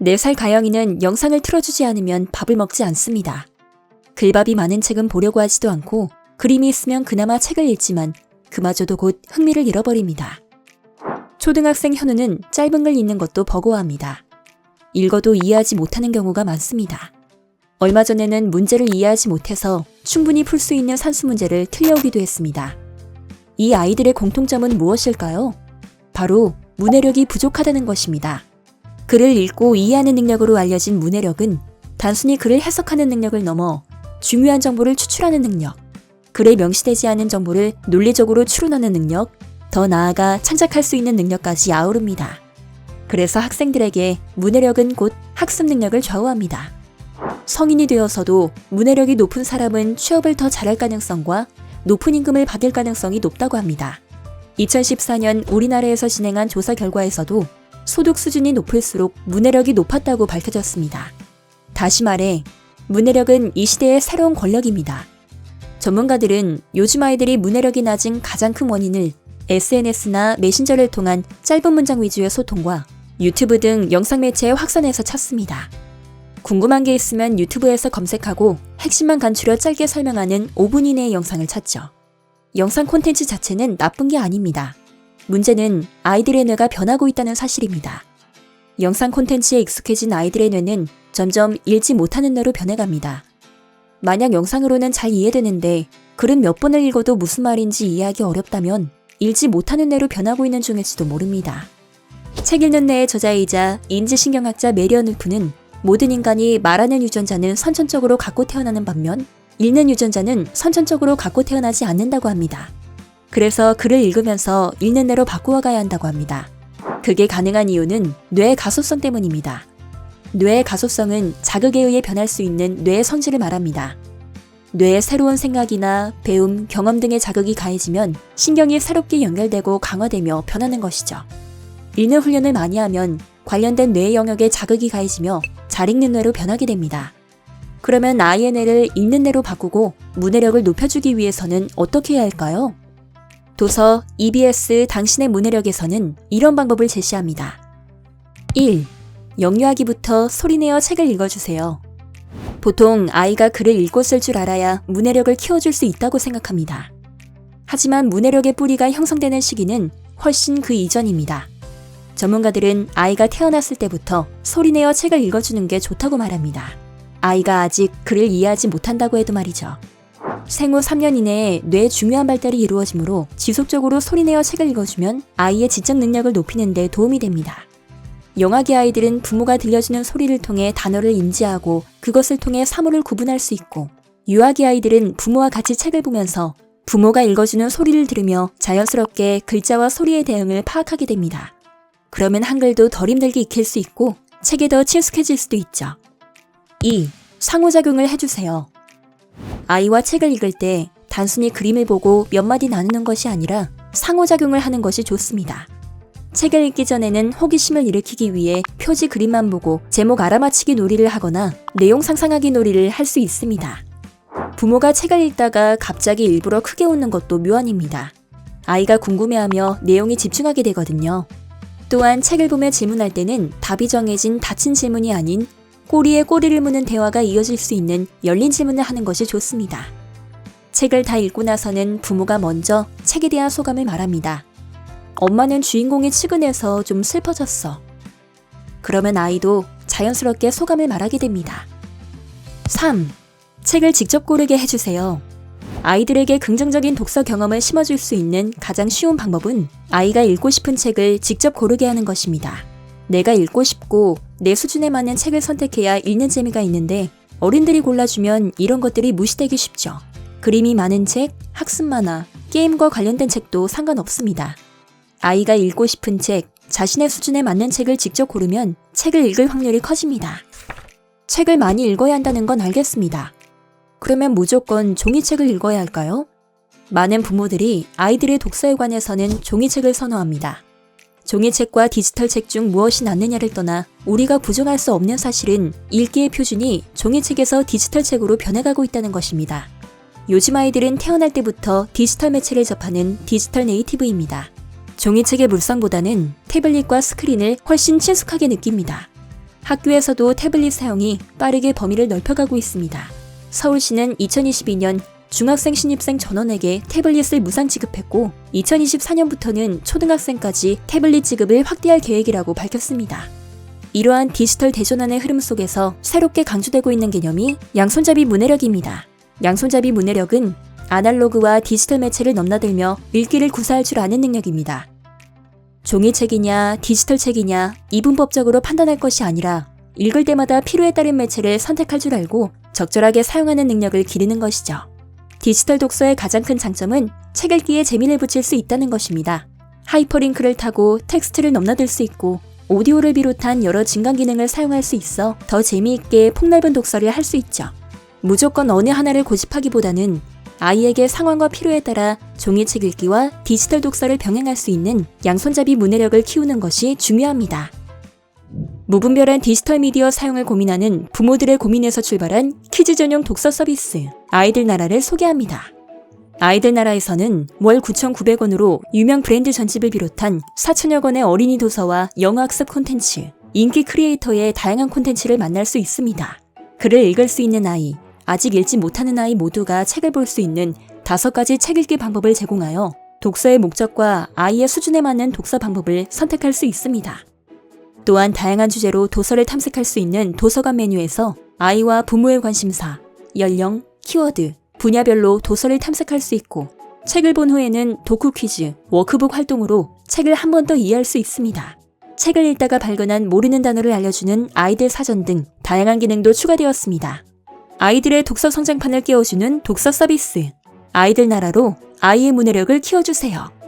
4살 가영이는 영상을 틀어주지 않으면 밥을 먹지 않습니다. 글밥이 많은 책은 보려고 하지도 않고 그림이 있으면 그나마 책을 읽지만 그마저도 곧 흥미를 잃어버립니다. 초등학생 현우는 짧은 글 읽는 것도 버거워합니다. 읽어도 이해하지 못하는 경우가 많습니다. 얼마 전에는 문제를 이해하지 못해서 충분히 풀 수 있는 산수 문제를 틀려오기도 했습니다. 이 아이들의 공통점은 무엇일까요? 바로 문해력이 부족하다는 것입니다. 글을 읽고 이해하는 능력으로 알려진 문해력은 단순히 글을 해석하는 능력을 넘어 중요한 정보를 추출하는 능력, 글에 명시되지 않은 정보를 논리적으로 추론하는 능력, 더 나아가 창작할 수 있는 능력까지 아우릅니다. 그래서 학생들에게 문해력은 곧 학습 능력을 좌우합니다. 성인이 되어서도 문해력이 높은 사람은 취업을 더 잘할 가능성과 높은 임금을 받을 가능성이 높다고 합니다. 2014년 우리나라에서 진행한 조사 결과에서도 소득 수준이 높을수록 문해력이 높았다고 밝혀졌습니다. 다시 말해, 문해력은 이 시대의 새로운 권력입니다. 전문가들은 요즘 아이들이 문해력이 낮은 가장 큰 원인을 SNS나 메신저를 통한 짧은 문장 위주의 소통과 유튜브 등 영상 매체의 확산에서 찾습니다. 궁금한 게 있으면 유튜브에서 검색하고 핵심만 간추려 짧게 설명하는 5분 이내의 영상을 찾죠. 영상 콘텐츠 자체는 나쁜 게 아닙니다. 문제는 아이들의 뇌가 변하고 있다는 사실입니다. 영상 콘텐츠에 익숙해진 아이들의 뇌는 점점 읽지 못하는 뇌로 변해갑니다. 만약 영상으로는 잘 이해되는데 글은 몇 번을 읽어도 무슨 말인지 이해하기 어렵다면 읽지 못하는 뇌로 변하고 있는 중일지도 모릅니다. 책 읽는 뇌의 저자이자 인지신경학자 메리언 울프는 모든 인간이 말하는 유전자는 선천적으로 갖고 태어나는 반면 읽는 유전자는 선천적으로 갖고 태어나지 않는다고 합니다. 그래서 글을 읽으면서 읽는 뇌로 바꾸어 가야 한다고 합니다. 그게 가능한 이유는 뇌의 가소성 때문입니다. 뇌의 가소성은 자극에 의해 변할 수 있는 뇌의 성질을 말합니다. 뇌에 새로운 생각이나 배움, 경험 등의 자극이 가해지면 신경이 새롭게 연결되고 강화되며 변하는 것이죠. 읽는 훈련을 많이 하면 관련된 뇌 영역에 자극이 가해지며 잘 읽는 뇌로 변하게 됩니다. 그러면 아이의 뇌를 읽는 뇌로 바꾸고 문해력을 높여주기 위해서는 어떻게 해야 할까요? 도서 EBS 당신의 문해력에서는 이런 방법을 제시합니다. 1. 영유아기부터 소리내어 책을 읽어주세요. 보통 아이가 글을 읽고 쓸 줄 알아야 문해력을 키워줄 수 있다고 생각합니다. 하지만 문해력의 뿌리가 형성되는 시기는 훨씬 그 이전입니다. 전문가들은 아이가 태어났을 때부터 소리내어 책을 읽어주는 게 좋다고 말합니다. 아이가 아직 글을 이해하지 못한다고 해도 말이죠. 생후 3년 이내에 뇌의 중요한 발달이 이루어지므로 지속적으로 소리내어 책을 읽어주면 아이의 지적 능력을 높이는 데 도움이 됩니다. 영아기 아이들은 부모가 들려주는 소리를 통해 단어를 인지하고 그것을 통해 사물을 구분할 수 있고 유아기 아이들은 부모와 같이 책을 보면서 부모가 읽어주는 소리를 들으며 자연스럽게 글자와 소리의 대응을 파악하게 됩니다. 그러면 한글도 덜 힘들게 익힐 수 있고 책에 더 친숙해질 수도 있죠. 2. 상호작용을 해주세요. 아이와 책을 읽을 때 단순히 그림을 보고 몇 마디 나누는 것이 아니라 상호작용을 하는 것이 좋습니다. 책을 읽기 전에는 호기심을 일으키기 위해 표지 그림만 보고 제목 알아맞히기 놀이를 하거나 내용 상상하기 놀이를 할 수 있습니다. 부모가 책을 읽다가 갑자기 일부러 크게 웃는 것도 묘안입니다. 아이가 궁금해하며 내용에 집중하게 되거든요. 또한 책을 보며 질문할 때는 답이 정해진 닫힌 질문이 아닌 꼬리에 꼬리를 무는 대화가 이어질 수 있는 열린 질문을 하는 것이 좋습니다. 책을 다 읽고 나서는 부모가 먼저 책에 대한 소감을 말합니다. 엄마는 주인공이 측은해서 좀 슬퍼졌어. 그러면 아이도 자연스럽게 소감을 말하게 됩니다. 3. 책을 직접 고르게 해주세요. 아이들에게 긍정적인 독서 경험을 심어줄 수 있는 가장 쉬운 방법은 아이가 읽고 싶은 책을 직접 고르게 하는 것입니다. 내가 읽고 싶고 내 수준에 맞는 책을 선택해야 읽는 재미가 있는데 어른들이 골라주면 이런 것들이 무시되기 쉽죠. 그림이 많은 책, 학습 만화, 게임과 관련된 책도 상관없습니다. 아이가 읽고 싶은 책, 자신의 수준에 맞는 책을 직접 고르면 책을 읽을 확률이 커집니다. 책을 많이 읽어야 한다는 건 알겠습니다. 그러면 무조건 종이책을 읽어야 할까요? 많은 부모들이 아이들의 독서에 관해서는 종이책을 선호합니다. 종이책과 디지털 책 중 무엇이 낫느냐를 떠나 우리가 부정할 수 없는 사실은 읽기의 표준이 종이책에서 디지털 책으로 변해가고 있다는 것입니다. 요즘 아이들은 태어날 때부터 디지털 매체를 접하는 디지털 네이티브입니다. 종이책의 물성보다는 태블릿과 스크린을 훨씬 친숙하게 느낍니다. 학교에서도 태블릿 사용이 빠르게 범위를 넓혀가고 있습니다. 서울시는 2022년 중학생 신입생 전원에게 태블릿을 무상 지급했고 2024년부터는 초등학생까지 태블릿 지급을 확대할 계획이라고 밝혔습니다. 이러한 디지털 대전환의 흐름 속에서 새롭게 강조되고 있는 개념이 양손잡이 문해력입니다. 양손잡이 문해력은 아날로그와 디지털 매체를 넘나들며 읽기를 구사할 줄 아는 능력입니다. 종이책이냐 디지털 책이냐 이분법적으로 판단할 것이 아니라 읽을 때마다 필요에 따른 매체를 선택할 줄 알고 적절하게 사용하는 능력을 기르는 것이죠. 디지털 독서의 가장 큰 장점은 책 읽기에 재미를 붙일 수 있다는 것입니다. 하이퍼링크를 타고 텍스트를 넘나들 수 있고 오디오를 비롯한 여러 증강 기능을 사용할 수 있어 더 재미있게 폭넓은 독서를 할 수 있죠. 무조건 어느 하나를 고집하기보다는 아이에게 상황과 필요에 따라 종이책 읽기와 디지털 독서를 병행할 수 있는 양손잡이 문해력을 키우는 것이 중요합니다. 무분별한 디지털 미디어 사용을 고민하는 부모들의 고민에서 출발한 키즈 전용 독서 서비스 아이들 나라를 소개합니다. 아이들 나라에서는 월 9,900원으로 유명 브랜드 전집을 비롯한 4천여 권의 어린이 도서와 영어 학습 콘텐츠, 인기 크리에이터의 다양한 콘텐츠를 만날 수 있습니다. 글을 읽을 수 있는 아이, 아직 읽지 못하는 아이 모두가 책을 볼 수 있는 다섯 가지 책 읽기 방법을 제공하여 독서의 목적과 아이의 수준에 맞는 독서 방법을 선택할 수 있습니다. 또한 다양한 주제로 도서를 탐색할 수 있는 도서관 메뉴에서 아이와 부모의 관심사, 연령, 키워드, 분야별로 도서를 탐색할 수 있고 책을 본 후에는 도쿠 퀴즈, 워크북 활동으로 책을 한 번 더 이해할 수 있습니다. 책을 읽다가 발견한 모르는 단어를 알려주는 아이들 사전 등 다양한 기능도 추가되었습니다. 아이들의 독서 성장판을 깨워주는 독서 서비스. 아이들 나라로 아이의 문해력을 키워주세요.